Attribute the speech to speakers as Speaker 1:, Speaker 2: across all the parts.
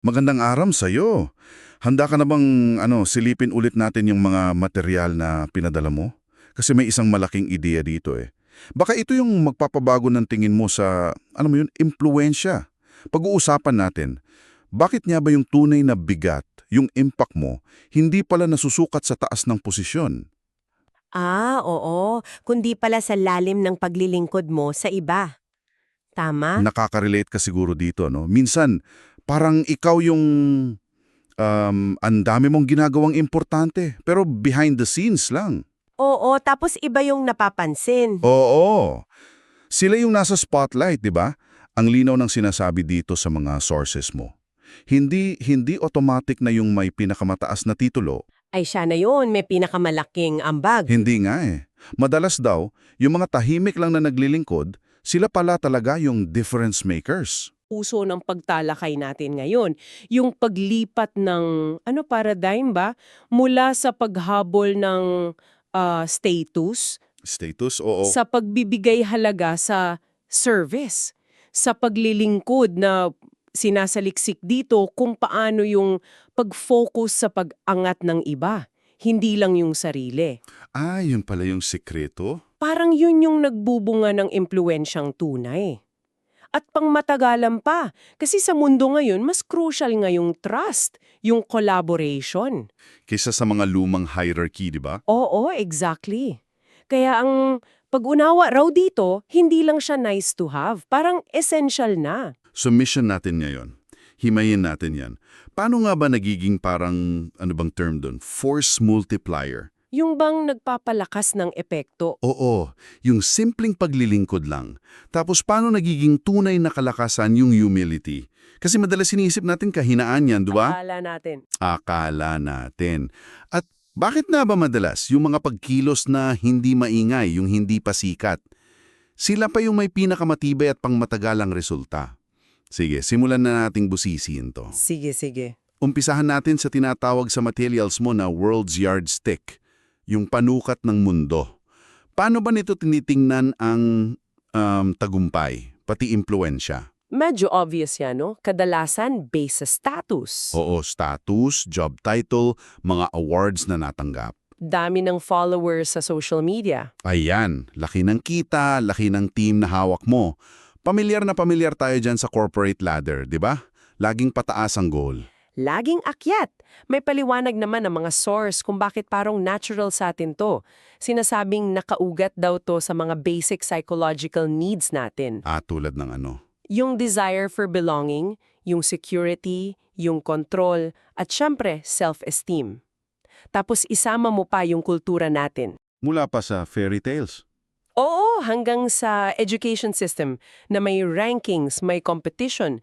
Speaker 1: Magandang aram sa'yo. Handa ka na bang ano, silipin ulit natin yung mga material na pinadala mo? Kasi may isang malaking ideya dito eh. Baka ito yung magpapabago ng tingin mo sa, ano mo yun, impluensya. Pag-uusapan natin, bakit nga ba yung tunay na bigat, yung impact mo, hindi pala nasusukat sa taas ng posisyon?
Speaker 2: Ah, oo. Kundi pala sa lalim ng paglilingkod mo sa iba. Tama?
Speaker 1: Nakaka-relate ka siguro dito, no? Minsan, parang ikaw yung um, ang dami mong ginagawang importante, pero behind the scenes lang.
Speaker 2: Oo, tapos iba yung napapansin.
Speaker 1: Oo. Sila yung nasa spotlight, di ba? Ang linaw ng sinasabi dito sa mga sources mo. Hindi hindi automatic na yung may pinakamataas na titulo.
Speaker 2: Ay siya na yun, may pinakamalaking ambag.
Speaker 1: Hindi nga eh. Madalas daw, yung mga tahimik lang na naglilingkod, sila pala talaga yung difference makers.
Speaker 3: Uso ng pagtalakay natin ngayon. Yung paglipat ng, ano paradigm ba? Mula sa paghabol ng ah, status
Speaker 1: Status, oo.
Speaker 3: sa pagbibigay halaga sa service. Sa paglilingkod na sinasaliksik dito kung paano yung pag-focus sa pag-angat ng iba. Hindi lang yung sarili.
Speaker 1: Ah, yun pala yung sekreto?
Speaker 3: Parang yun yung nagbubunga ng impluensyang tunay. At pangmatagalan pa, kasi sa mundo ngayon, mas crucial nga yung trust, yung collaboration.
Speaker 1: Kaysa sa mga lumang hierarchy, di ba?
Speaker 3: Oo, exactly. Kaya ang pag-unawa raw dito, hindi lang siya nice to have, parang essential na.
Speaker 1: So mission natin ngayon. Himayin natin yan. Paano nga ba nagiging parang, ano bang term doon? Force multiplier.
Speaker 3: Yung bang nagpapalakas ng epekto,
Speaker 1: Oo, yung simpleng paglilingkod lang. Tapos paano nagiging tunay na kalakasan yung humility? Kasi madalas sinisip natin kahinaan yan, di ba?
Speaker 3: akala natin.
Speaker 1: Akala natin. At bakit na ba madalas yung mga pagkilos na hindi maingay, yung hindi pasikat? Sila pa yung may pinakamatibay at pangmatagalang resulta. Sige, simulan na nating busisiin to.
Speaker 3: Sige, sige.
Speaker 1: Umpisahan natin sa tinatawag sa materials mo na world's yardstick, yung panukat ng mundo. Paano ba nito tinitingnan ang um, tagumpay, pati impluensya?
Speaker 3: Medyo obvious yan, no? Kadalasan based sa status.
Speaker 1: Oo, status, job title, mga awards na natanggap.
Speaker 3: Dami ng followers sa social media.
Speaker 1: Ayan, laki ng kita, laki ng team na hawak mo. Pamilyar na pamilyar tayo dyan sa corporate ladder, di ba? Laging pataas ang goal.
Speaker 3: Laging akyat. May paliwanag naman ang mga source kung bakit parang natural sa atin to. Sinasabing nakaugat daw to sa mga basic psychological needs natin.
Speaker 1: Ah, tulad ng ano.
Speaker 3: Yung desire for belonging, yung security, yung control, at syempre, self-esteem. Tapos isama mo pa yung kultura natin.
Speaker 1: Mula pa sa fairy tales.
Speaker 3: Oo, hanggang sa education system na may rankings, may competition.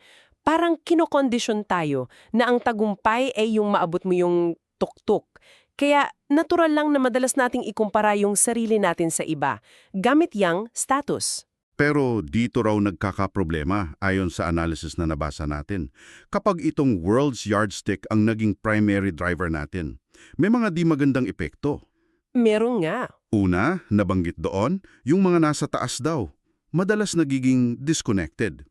Speaker 3: Parang kinokondisyon tayo na ang tagumpay ay yung maabot mo yung tuktok. Kaya natural lang na madalas nating ikumpara yung sarili natin sa iba, gamit yang status.
Speaker 1: Pero dito raw nagkakaproblema ayon sa analysis na nabasa natin. Kapag itong world's yardstick ang naging primary driver natin, may mga di magandang epekto.
Speaker 3: Meron nga.
Speaker 1: Una, nabanggit doon, yung mga nasa taas daw. Madalas nagiging disconnected.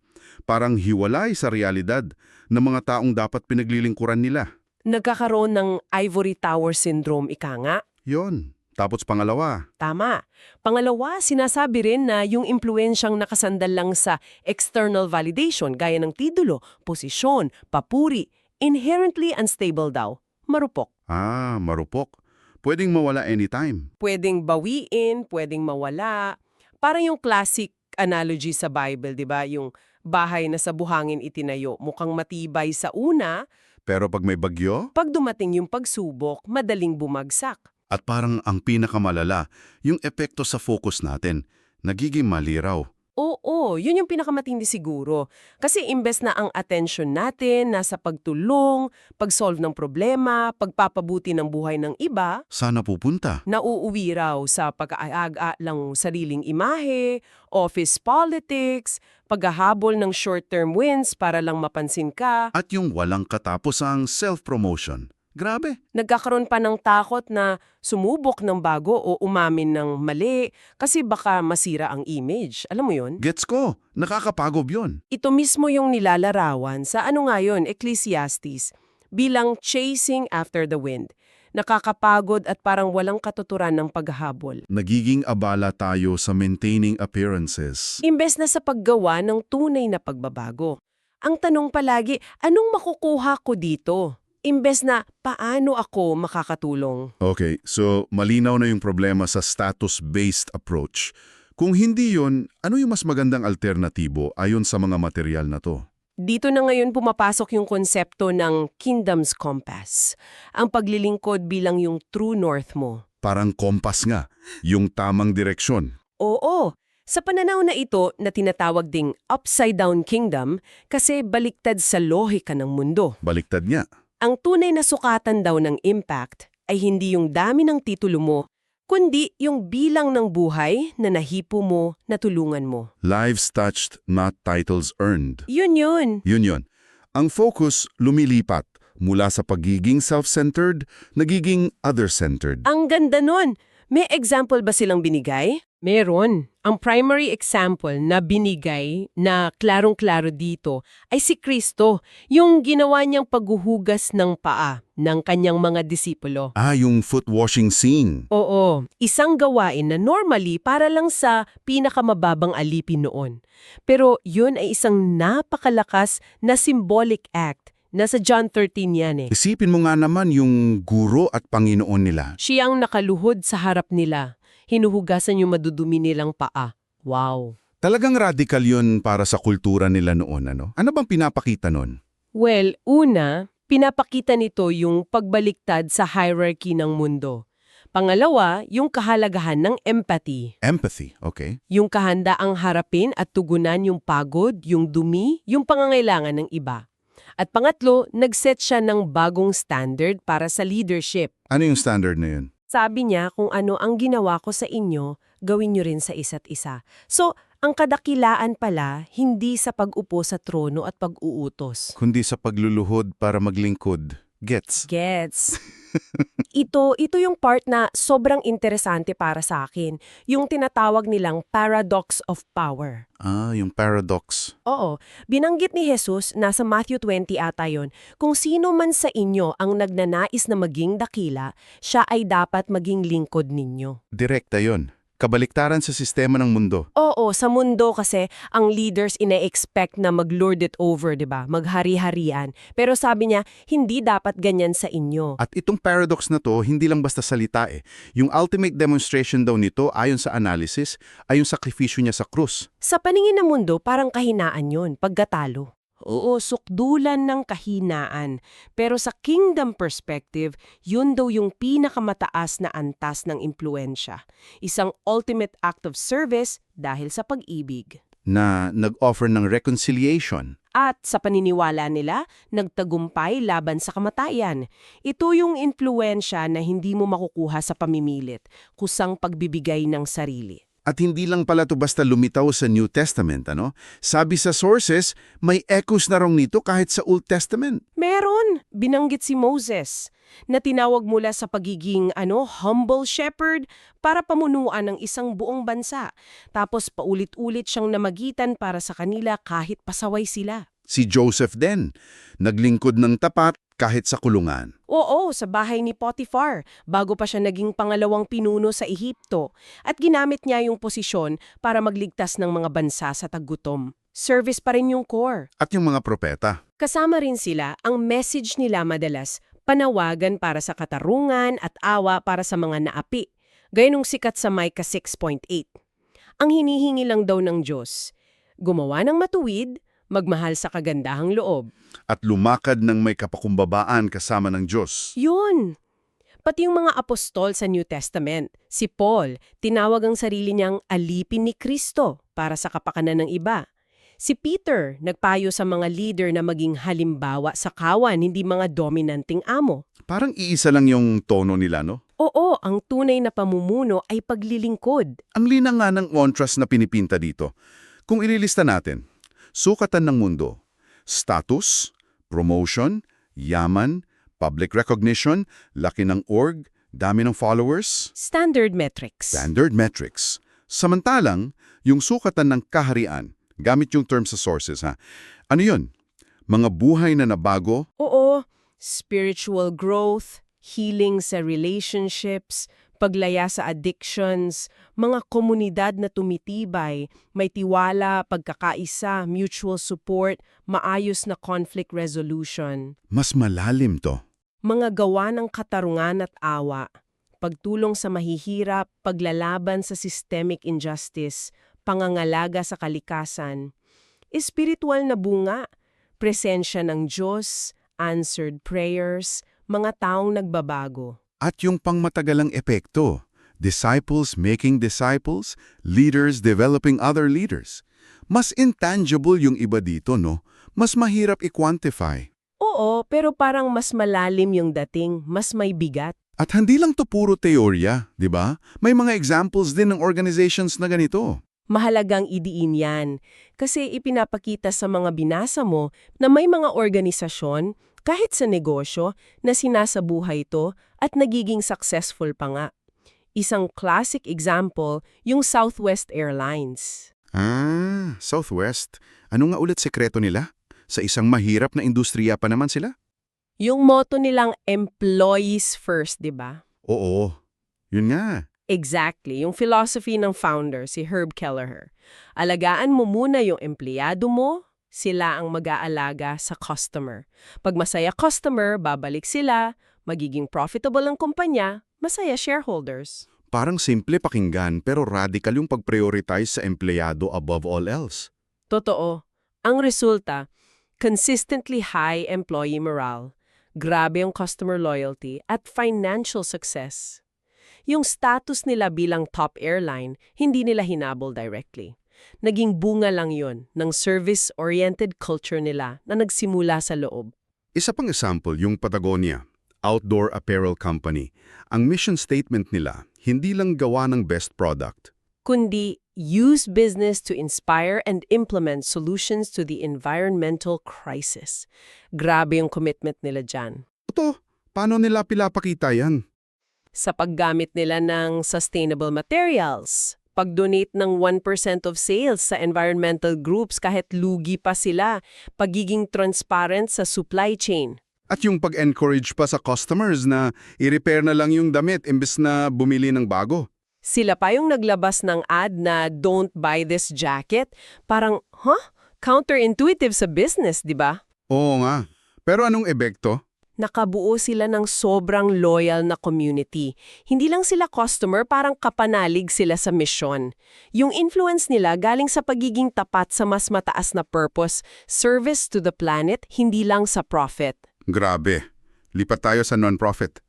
Speaker 1: Parang hiwalay sa realidad ng mga taong dapat pinaglilingkuran nila.
Speaker 3: Nagkakaroon ng ivory tower syndrome ika nga.
Speaker 1: Yon. Tapos pangalawa,
Speaker 3: Tama. Pangalawa, sinasabi rin na yung impluensyang nakasandal lang sa external validation gaya ng titulo, posisyon, papuri, inherently unstable daw. Marupok.
Speaker 1: ah, marupok. Pwedeng mawala anytime.
Speaker 3: Pwedeng bawiin, pwedeng mawala. Parang yung classic analogy sa Bible, di ba? Yung bahay na sa buhangin itinayo, mukhang matibay sa una,
Speaker 1: Pero pag may bagyo,
Speaker 3: pag dumating yung pagsubok, madaling bumagsak.
Speaker 1: at parang ang pinakamalala, yung epekto sa focus natin, nagiging maliraw.
Speaker 3: Oo, yun yung pinakamatindi siguro. Kasi imbes na ang attention natin nasa pagtulong, pag-solve ng problema, pagpapabuti ng buhay ng iba,
Speaker 1: Sana pupunta.
Speaker 3: nauuwi raw sa pag-aaga lang sariling imahe, office politics, paghahabol ng short-term wins para lang mapansin ka.
Speaker 1: At yung walang katapos ang self-promotion. Grabe.
Speaker 3: Nagkakaroon pa ng takot na sumubok ng bago o umamin ng mali kasi baka masira ang image. Alam mo yon?
Speaker 1: Gets ko. Nakakapagod yun.
Speaker 3: Ito mismo yung nilalarawan sa ano nga yun, Ecclesiastes, bilang chasing after the wind. Nakakapagod at parang walang katuturan ng paghahabol.
Speaker 1: Nagiging abala tayo sa maintaining appearances.
Speaker 3: Imbes na sa paggawa ng tunay na pagbabago. Ang tanong palagi, anong makukuha ko dito? Imbes na, paano ako makakatulong?
Speaker 1: Okay, so malinaw na yung problema sa status-based approach. Kung hindi yun, ano yung mas magandang alternatibo ayon sa mga material na to?
Speaker 3: Dito na ngayon pumapasok yung konsepto ng Kingdom's Compass. Ang paglilingkod bilang yung true north mo.
Speaker 1: Parang kompas nga, yung tamang direksyon.
Speaker 3: Oo, sa pananaw na ito na tinatawag ding upside-down kingdom kasi baliktad sa lohika ng mundo.
Speaker 1: Baliktad niya.
Speaker 3: Ang tunay na sukatan daw ng impact ay hindi yung dami ng titulo mo, kundi yung bilang ng buhay na nahipo mo, natulungan mo.
Speaker 1: Lives touched, not titles earned.
Speaker 3: Yun yun.
Speaker 1: Yun yun. Ang focus lumilipat mula sa pagiging self-centered, nagiging other-centered.
Speaker 3: Ang ganda nun. May example ba silang binigay? Meron. Ang primary example na binigay na klarong-klaro dito ay si Kristo, yung ginawa niyang paghuhugas ng paa ng kanyang mga disipulo.
Speaker 1: Ah, yung foot washing scene.
Speaker 3: Oo, isang gawain na normally para lang sa pinakamababang alipin noon. Pero yun ay isang napakalakas na symbolic act. Nasa John 13 yan eh.
Speaker 1: Isipin mo nga naman yung guro at Panginoon nila.
Speaker 3: Siyang nakaluhod sa harap nila. Hinuhugasan yung madudumi nilang paa. Wow.
Speaker 1: Talagang radical yun para sa kultura nila noon, ano? Ano bang pinapakita nun?
Speaker 3: Well, una, pinapakita nito yung pagbaliktad sa hierarchy ng mundo. Pangalawa, yung kahalagahan ng empathy.
Speaker 1: Empathy, okay?
Speaker 3: Yung kahandaang harapin at tugunan yung pagod, yung dumi, yung pangangailangan ng iba. At pangatlo, nag-set siya ng bagong standard para sa leadership.
Speaker 1: Ano yung standard na yun?
Speaker 3: Sabi niya kung ano ang ginawa ko sa inyo, gawin niyo rin sa isa't isa. So, ang kadakilaan pala, hindi sa pag-upo sa trono at pag-uutos.
Speaker 1: Kundi sa pagluluhod para maglingkod. Gets?
Speaker 3: Gets. ito, ito yung part na sobrang interesante para sa akin. Yung tinatawag nilang paradox of power.
Speaker 1: Ah, yung paradox.
Speaker 3: Oo, binanggit ni Jesus, nasa Matthew 20 ata yon, kung sino man sa inyo ang nagnanais na maging dakila, siya ay dapat maging lingkod ninyo.
Speaker 1: Direkta yon. Kabaliktaran sa sistema ng mundo.
Speaker 3: Oo, sa mundo kasi ang leaders ine-expect na mag-lord it over, 'di ba? Maghari-harian. Pero sabi niya, hindi dapat ganyan sa inyo.
Speaker 1: At itong paradox na to, hindi lang basta salita eh. Yung ultimate demonstration daw nito, ayon sa analysis, ay yung sakripisyo niya sa krus.
Speaker 3: Sa paningin ng mundo, parang kahinaan 'yon, pagkatalo. Oo, sukdulan ng kahinaan. Pero sa kingdom perspective, yun daw yung pinakamataas na antas ng impluensya. Isang ultimate act of service dahil sa pag-ibig.
Speaker 1: na nag-offer ng reconciliation.
Speaker 3: At sa paniniwala nila, nagtagumpay laban sa kamatayan. Ito yung impluensya na hindi mo makukuha sa pamimilit, kusang pagbibigay ng sarili.
Speaker 1: At hindi lang pala to basta lumitaw sa New Testament, ano? Sabi sa sources, may echoes na rong nito kahit sa Old Testament.
Speaker 3: Meron, binanggit si Moses, na tinawag mula sa pagiging ano, humble shepherd para pamunuan ng isang buong bansa. Tapos paulit-ulit siyang namagitan para sa kanila kahit pasaway sila.
Speaker 1: Si Joseph din, naglingkod ng tapat kahit sa kulungan.
Speaker 3: Oo, sa bahay ni Potiphar, bago pa siya naging pangalawang pinuno sa Ehipto. At ginamit niya yung posisyon para magligtas ng mga bansa sa taggutom. Service pa rin yung core.
Speaker 1: At yung mga propeta.
Speaker 3: Kasama rin sila, ang message nila madalas, panawagan para sa katarungan at awa para sa mga naapi. Gaya nung sikat sa Micah 6.8. Ang hinihingi lang daw ng Diyos, gumawa ng matuwid, magmahal sa kagandahang loob.
Speaker 1: At lumakad ng may kapakumbabaan kasama ng Diyos.
Speaker 3: Yun! Pati yung mga apostol sa New Testament, si Paul, tinawag ang sarili niyang alipin ni Kristo para sa kapakanan ng iba. Si Peter, nagpayo sa mga leader na maging halimbawa sa kawan, hindi mga dominanting amo.
Speaker 1: Parang iisa lang yung tono nila, no?
Speaker 3: Oo, ang tunay na pamumuno ay paglilingkod.
Speaker 1: Ang lina nga ng contrast na pinipinta dito. Kung ililista natin, sukatan ng mundo, status, promotion, yaman, Public recognition, laki ng org, dami ng followers,
Speaker 2: Standard metrics.
Speaker 1: standard metrics. Samantalang, yung sukatan ng kaharian, gamit yung term sa sources ha, ano yun? Mga buhay na nabago,
Speaker 3: Oo, spiritual growth, healing sa relationships, paglaya sa addictions, mga komunidad na tumitibay, may tiwala, pagkakaisa, mutual support, maayos na conflict resolution.
Speaker 1: mas malalim to.
Speaker 3: Mga gawa ng katarungan at awa, pagtulong sa mahihirap, paglalaban sa systemic injustice, pangangalaga sa kalikasan. Espiritual na bunga, presensya ng Diyos, answered prayers, mga taong nagbabago.
Speaker 1: At yung pangmatagalang epekto, disciples making disciples, leaders developing other leaders. Mas intangible yung iba dito, no? Mas mahirap i-quantify.
Speaker 3: Oo, pero parang mas malalim yung dating, mas may bigat.
Speaker 1: At hindi lang to puro teorya, di ba? May mga examples din ng organizations na ganito.
Speaker 3: Mahalagang idiin yan kasi ipinapakita sa mga binasa mo na may mga organisasyon, kahit sa negosyo, na sinasabuhay ito at nagiging successful pa nga. Isang classic example, yung Southwest Airlines.
Speaker 1: Ah, Southwest. Ano nga ulit sekreto nila? Sa isang mahirap na industriya pa naman sila?
Speaker 3: Yung motto nilang employees first, di ba?
Speaker 1: Oo, yun nga.
Speaker 3: Exactly, yung philosophy ng founder, si Herb Kelleher. Alagaan mo muna yung empleyado mo, sila ang mag-aalaga sa customer. Pag masaya customer, babalik sila, magiging profitable ang kumpanya, masaya shareholders.
Speaker 1: Parang simple pakinggan pero radical yung pag-prioritize sa empleyado above all else.
Speaker 3: Totoo. Ang resulta, consistently high employee morale, grabe yung customer loyalty, at financial success. Yung status nila bilang top airline, hindi nila hinabol directly. Naging bunga lang yon ng service-oriented culture nila na nagsimula sa loob.
Speaker 1: Isa pang example, yung Patagonia, outdoor apparel company. Ang mission statement nila, hindi lang gawa ng best product.
Speaker 3: Kundi, use business to inspire and implement solutions to the environmental crisis. Grabe yung commitment nila dyan.
Speaker 1: Ito, paano nila pilapakita yan?
Speaker 3: sa paggamit nila ng sustainable materials, pag-donate ng 1% of sales sa environmental groups kahit lugi pa sila, pagiging transparent sa supply chain.
Speaker 1: At yung pag-encourage pa sa customers na i-repair na lang yung damit imbes na bumili ng bago.
Speaker 3: Sila pa yung naglabas ng ad na don't buy this jacket. Parang, huh? Counterintuitive sa business, di ba?
Speaker 1: Oo nga. Pero anong ebekto?
Speaker 3: Nakabuo sila ng sobrang loyal na community. Hindi lang sila customer, parang kapanalig sila sa mission. Yung influence nila galing sa pagiging tapat sa mas mataas na purpose, service to the planet, hindi lang sa profit.
Speaker 1: Grabe. Lipat tayo sa non-profit.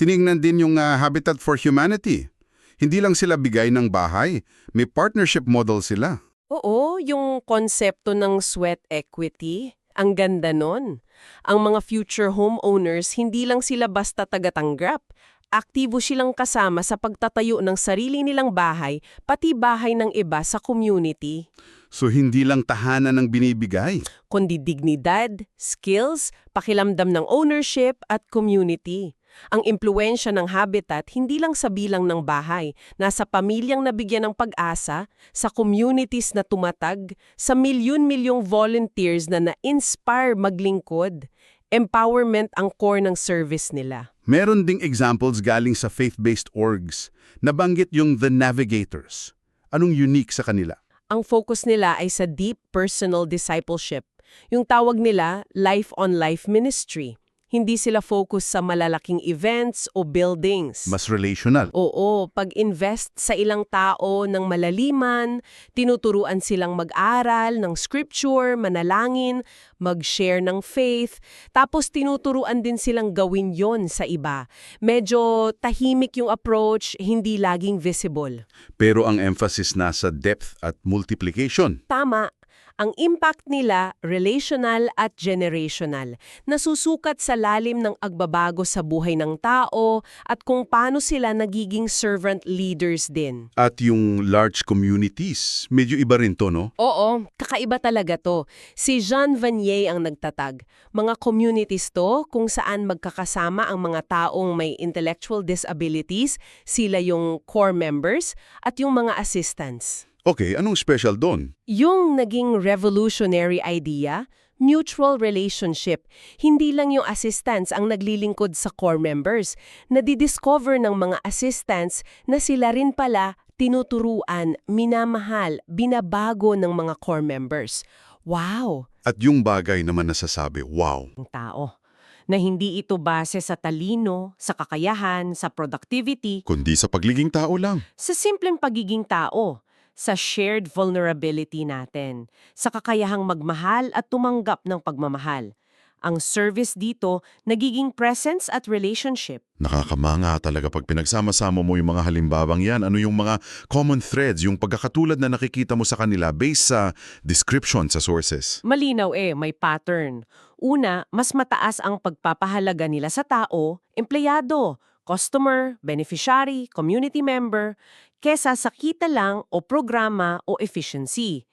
Speaker 1: Tiningnan din yung ah, Habitat for Humanity. Hindi lang sila bigay ng bahay, may partnership model sila.
Speaker 3: Oo, yung konsepto ng sweat equity, ang ganda nun. Ang mga future homeowners, hindi lang sila basta tagatanggap. Aktibo silang kasama sa pagtatayo ng sarili nilang bahay, pati bahay ng iba sa community.
Speaker 1: So hindi lang tahanan ng binibigay.
Speaker 3: Kundi dignidad, skills, pakilamdam ng ownership at community. Ang impluensya ng habitat hindi lang sa bilang ng bahay, nasa pamilyang nabigyan ng pag-asa, sa communities na tumatag, sa milyon-milyong volunteers na na-inspire maglingkod. Empowerment ang core ng service nila.
Speaker 1: Meron ding examples galing sa faith-based orgs. Nabanggit yung The Navigators. Anong unique sa kanila?
Speaker 3: Ang focus nila ay sa deep personal discipleship. Yung tawag nila, life-on-life ministry. Hindi sila focus sa malalaking events o buildings.
Speaker 1: Mas relational.
Speaker 3: Oo, pag-invest sa ilang tao ng malaliman, tinuturuan silang mag-aral ng scripture, manalangin, mag-share ng faith, tapos tinuturuan din silang gawin yon sa iba. Medyo tahimik yung approach, hindi laging visible.
Speaker 1: Pero ang emphasis nasa depth at multiplication.
Speaker 3: Tama, Ang impact nila, relational at generational, nasusukat sa lalim ng agbabago sa buhay ng tao at kung paano sila nagiging servant leaders din.
Speaker 1: At yung large communities, medyo iba rin to, no?
Speaker 3: Oo, kakaiba talaga to. Si Jean Vanier ang nagtatag. Mga communities to kung saan magkakasama ang mga taong may intellectual disabilities, sila yung core members, at yung mga assistants.
Speaker 1: Okay, anong special doon?
Speaker 3: Yung naging revolutionary idea, mutual relationship, hindi lang yung assistants ang naglilingkod sa core members. Nadidiscover ng mga assistants na sila rin pala tinuturuan, minamahal, binabago ng mga core members. Wow!
Speaker 1: At yung bagay naman nasasabi, wow.
Speaker 3: Ang tao. Na hindi ito base sa talino, sa kakayahan, sa productivity,
Speaker 1: Kundi sa pagliging tao lang.
Speaker 3: sa simpleng pagiging tao, sa shared vulnerability natin, sa kakayahang magmahal at tumanggap ng pagmamahal. Ang service dito, nagiging presence at relationship.
Speaker 1: Nakakamanga talaga pag pinagsama-sama mo yung mga halimbawang yan. Ano yung mga common threads, yung pagkakatulad na nakikita mo sa kanila based sa description sa sources.
Speaker 3: Malinaw eh, may pattern. Una, mas mataas ang pagpapahalaga nila sa tao, empleyado, customer, beneficiary, community member, kesa sa kita lang o programa o efficiency.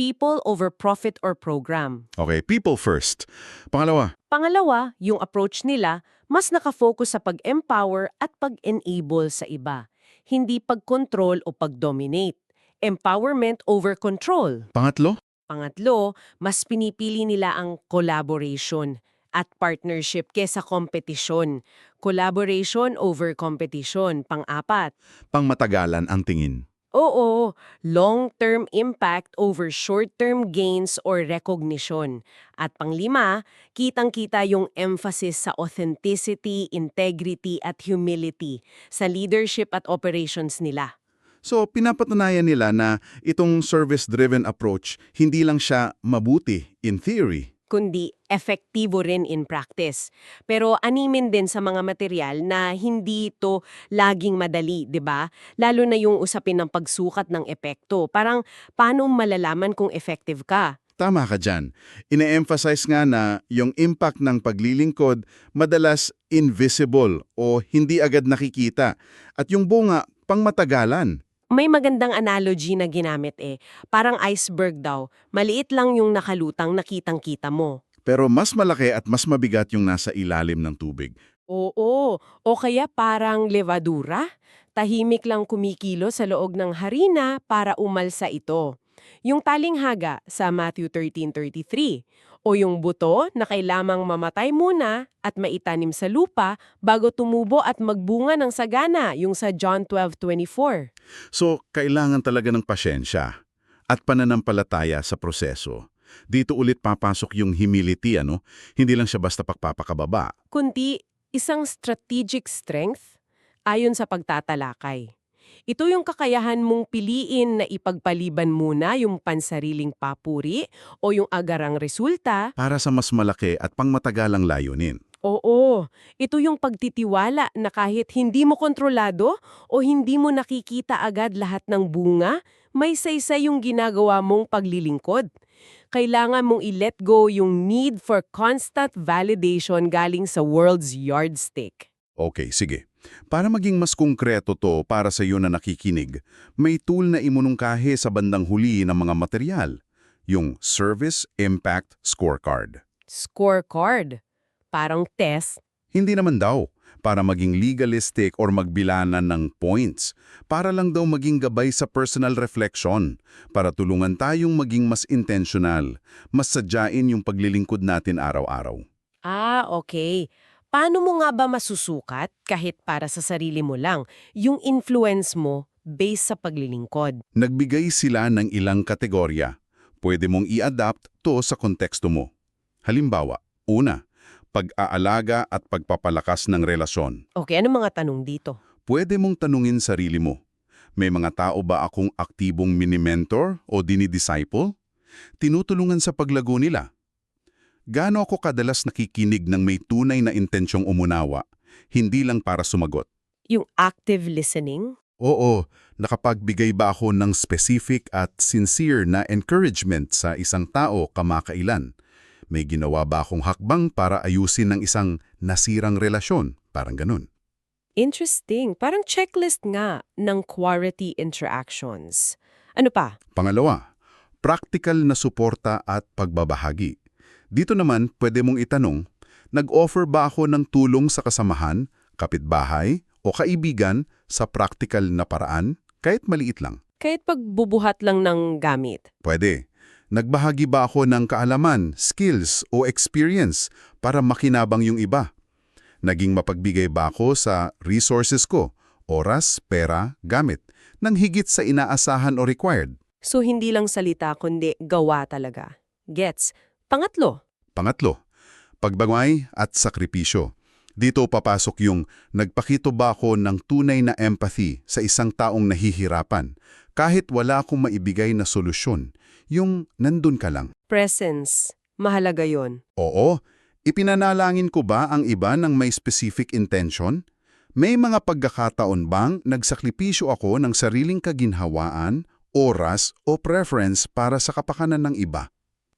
Speaker 3: People over profit or program.
Speaker 1: Okay, people first. Pangalawa,
Speaker 3: Pangalawa, yung approach nila, mas nakafocus sa pag-empower at pag-enable sa iba. Hindi pag-control o pag-dominate. Empowerment over control.
Speaker 1: pangatlo,
Speaker 3: Pangatlo, mas pinipili nila ang collaboration at partnership kesa kompetisyon. Collaboration over competition. Pang-apat,
Speaker 1: pangmatagalan ang tingin.
Speaker 3: Oo, long-term impact over short-term gains or recognition. At panglima, kitang-kita yung emphasis sa authenticity, integrity at humility sa leadership at operations nila.
Speaker 1: So, pinapatunayan nila na itong service-driven approach, hindi lang siya mabuti in theory.
Speaker 3: Kundi efektibo rin in practice. Pero animin din sa mga material na hindi ito laging madali, 'di ba? Lalo na yung usapin ng pagsukat ng epekto. Parang paano malalaman kung effective ka?
Speaker 1: Tama ka dyan. Ine-emphasize nga na yung impact ng paglilingkod madalas invisible o hindi agad nakikita. At yung bunga, pangmatagalan.
Speaker 3: May magandang analogy na ginamit eh. Parang iceberg daw. Maliit lang yung nakalutang nakitang-kita mo.
Speaker 1: Pero mas malaki at mas mabigat yung nasa ilalim ng tubig.
Speaker 3: Oo, o kaya parang levadura. Tahimik lang kumikilo sa loob ng harina para umalsa ito. Yung talinghaga sa Matthew 13.33. O yung buto na kailamang mamatay muna at maitanim sa lupa bago tumubo at magbunga ng sagana, yung sa John 12.24.
Speaker 1: So, kailangan talaga ng pasyensya at pananampalataya sa proseso. Dito ulit papasok yung humility, ano? Hindi lang siya basta pagpapakababa.
Speaker 3: kundi isang strategic strength ayon sa pagtatalakay. Ito yung kakayahan mong piliin na ipagpaliban muna yung pansariling papuri o yung agarang resulta.
Speaker 1: Para sa mas malaki at pangmatagalang layunin.
Speaker 3: Oo, ito yung pagtitiwala na kahit hindi mo kontrolado o hindi mo nakikita agad lahat ng bunga, may saysay yung ginagawa mong paglilingkod. Kailangan mong i-let go yung need for constant validation galing sa world's yardstick.
Speaker 1: Okay, sige. Para maging mas konkreto to para sa iyo na nakikinig, may tool na imunungkahe sa bandang huli ng mga material, yung Service Impact Scorecard.
Speaker 3: Scorecard. Parang test.
Speaker 1: Hindi naman daw para maging legalistic or magbilanan ng points, para lang daw maging gabay sa personal reflection, para tulungan tayong maging mas intentional, mas sadyain yung paglilingkod natin araw-araw.
Speaker 3: Ah, okay. Paano mo nga ba masusukat, kahit para sa sarili mo lang, yung influence mo based sa paglilingkod?
Speaker 1: Nagbigay sila ng ilang kategorya. Pwede mong i-adapt to sa konteksto mo. Halimbawa, una, pag-aalaga at pagpapalakas ng relasyon.
Speaker 3: Okay, ano mga tanong dito?
Speaker 1: Pwede mong tanungin sarili mo, may mga tao ba akong aktibong mini-mentor o dinidisciple? Tinutulungan sa paglago nila? Gaano ako kadalas nakikinig ng may tunay na intensyong umunawa, hindi lang para sumagot?
Speaker 3: Yung active listening?
Speaker 1: Oo, nakapagbigay ba ako ng specific at sincere na encouragement sa isang tao kamakailan? May ginawa ba akong hakbang para ayusin ng isang nasirang relasyon? Parang ganun.
Speaker 3: Interesting. Parang checklist nga ng quality interactions. Ano pa?
Speaker 1: Pangalawa, practical na suporta at pagbabahagi. Dito naman, pwede mong itanong, nag-offer ba ako ng tulong sa kasamahan, kapitbahay, o kaibigan sa practical na paraan, kahit maliit lang?
Speaker 3: Kahit pagbubuhat lang ng gamit.
Speaker 1: Pwede. Nagbahagi ba ako ng kaalaman, skills o experience para makinabang yung iba? Naging mapagbigay ba ako sa resources ko, oras, pera, gamit, nang higit sa inaasahan o required?
Speaker 3: So hindi lang salita kundi gawa talaga. Gets? Pangatlo,
Speaker 1: Pangatlo, pagbangay at sakripisyo. Dito papasok yung nagpakito ba ako ng tunay na empathy sa isang taong nahihirapan kahit wala akong maibigay na solusyon. Yung nandun ka lang.
Speaker 3: presence. Mahalaga yon.
Speaker 1: Oo, ipinanalangin ko ba ang iba ng may specific intention? May mga pagkakataon bang nagsakripisyo ako ng sariling kaginhawaan, oras o preference para sa kapakanan ng iba?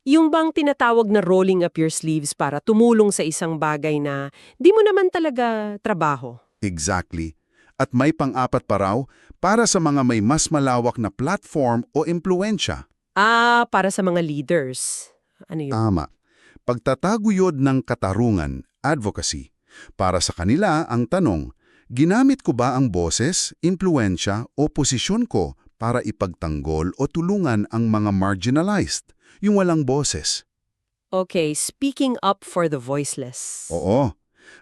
Speaker 3: Yung bang tinatawag na rolling up your sleeves para tumulong sa isang bagay na di mo naman talaga trabaho.
Speaker 1: Exactly. At may pang-apat pa raw para sa mga may mas malawak na platform o impluensya.
Speaker 3: Ah, para sa mga leaders. Ano yun?
Speaker 1: Tama. Pagtataguyod ng katarungan, advocacy. Para sa kanila, ang tanong, ginamit ko ba ang boses, impluensya o posisyon ko para ipagtanggol o tulungan ang mga marginalized, yung walang boses?
Speaker 3: Okay, speaking up for the voiceless.
Speaker 1: Oo.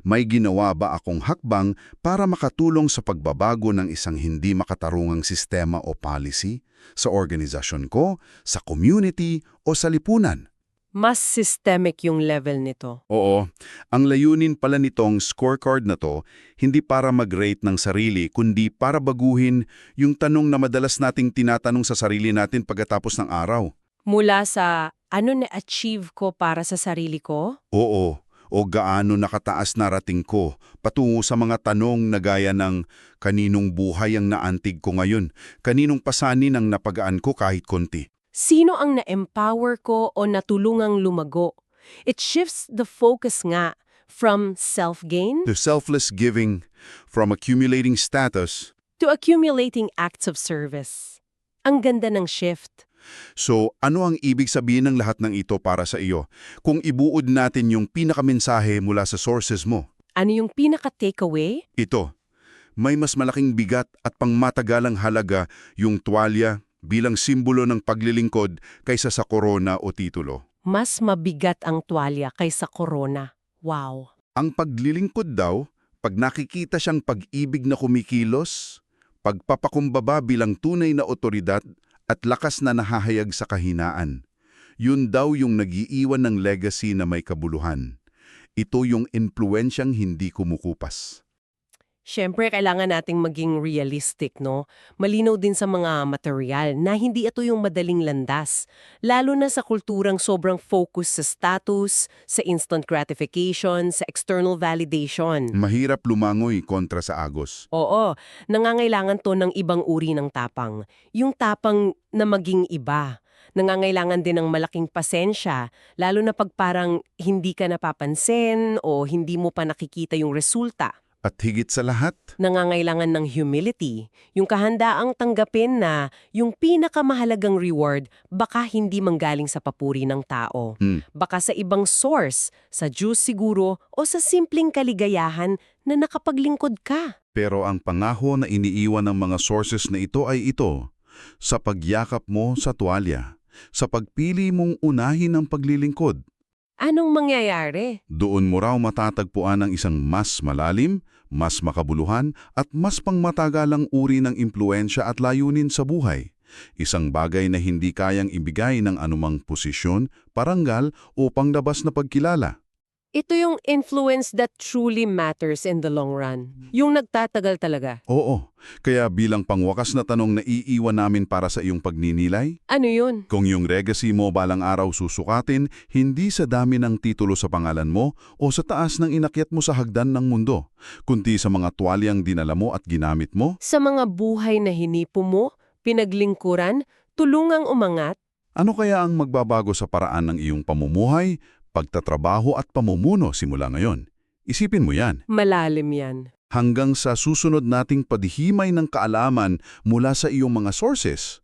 Speaker 1: May ginawa ba akong hakbang para makatulong sa pagbabago ng isang hindi makatarungang sistema o policy sa organisasyon ko, sa community o sa lipunan?
Speaker 3: Mas systemic yung level nito.
Speaker 1: Oo, ang layunin pala nitong scorecard na to, hindi para mag-rate ng sarili, kundi para baguhin yung tanong na madalas nating tinatanong sa sarili natin pagkatapos ng araw.
Speaker 3: Mula sa ano na-achieve ko para sa sarili ko?
Speaker 1: Oo, o gaano nakataas na rating ko, patungo sa mga tanong na gaya ng kaninong buhay ang naantig ko ngayon, kaninong pasanin ang napagaan ko kahit konti.
Speaker 3: Sino ang na-empower ko o natulungang lumago? It shifts the focus nga from self-gain
Speaker 1: The selfless giving from accumulating status
Speaker 3: to accumulating acts of service. Ang ganda ng shift.
Speaker 1: So, ano ang ibig sabihin ng lahat ng ito para sa iyo? Kung ibuod natin yung pinakamensahe mula sa sources mo,
Speaker 3: Ano yung pinaka-takeaway?
Speaker 1: ito, may mas malaking bigat at pangmatagalang halaga yung tuwalya bilang simbolo ng paglilingkod kaysa sa korona o titulo.
Speaker 3: Mas mabigat ang tuwalya kaysa corona. Wow.
Speaker 1: Ang paglilingkod daw, pag nakikita siyang pag-ibig na kumikilos, pagpapakumbaba bilang tunay na otoridad at lakas na nahahayag sa kahinaan. Yun daw yung nagiiwan ng legacy na may kabuluhan. Ito yung impluensyang hindi kumukupas.
Speaker 3: Siyempre, kailangan nating maging realistic, no? Malinaw din sa mga material na hindi ito yung madaling landas. Lalo na sa kulturang sobrang focus sa status, sa instant gratification, sa external validation.
Speaker 1: Mahirap lumangoy kontra sa agos.
Speaker 3: Oo, nangangailangan to ng ibang uri ng tapang. Yung tapang na maging iba. Nangangailangan din ng malaking pasensya, lalo na pag parang hindi ka napapansin o hindi mo pa nakikita yung resulta.
Speaker 1: At higit sa lahat,
Speaker 3: Nangangailangan ng humility, yung kahandaang tanggapin na yung pinakamahalagang reward baka hindi manggaling sa papuri ng tao.
Speaker 1: Hmm.
Speaker 3: Baka sa ibang source, sa Diyos siguro o sa simpleng kaligayahan na nakapaglingkod ka.
Speaker 1: pero ang pangaho na iniiwan ng mga sources na ito ay ito, sa pagyakap mo sa tuwalya, sa pagpili mong unahin ang paglilingkod,
Speaker 3: Anong mangyayari?
Speaker 1: Doon mo raw matatagpuan ang isang mas malalim, mas makabuluhan at mas pangmatagalang uri ng impluensya at layunin sa buhay. Isang bagay na hindi kayang ibigay ng anumang posisyon, parangal o panglabas na pagkilala.
Speaker 3: Ito yung influence that truly matters in the long run. Yung nagtatagal talaga.
Speaker 1: Oo. Kaya bilang pangwakas na tanong na iiwan namin para sa iyong pagninilay,
Speaker 3: Ano yun?
Speaker 1: kung yung legacy mo balang araw susukatin, hindi sa dami ng titulo sa pangalan mo o sa taas ng inakyat mo sa hagdan ng mundo, kundi sa mga tuwalyang dinala mo at ginamit mo,
Speaker 3: Sa mga buhay na hinipo mo, pinaglingkuran, tulungang umangat,
Speaker 1: ano kaya ang magbabago sa paraan ng iyong pamumuhay, pagtatrabaho at pamumuno simula ngayon? Isipin mo yan.
Speaker 3: malalim yan.
Speaker 1: hanggang sa susunod nating padihimay ng kaalaman mula sa iyong mga sources.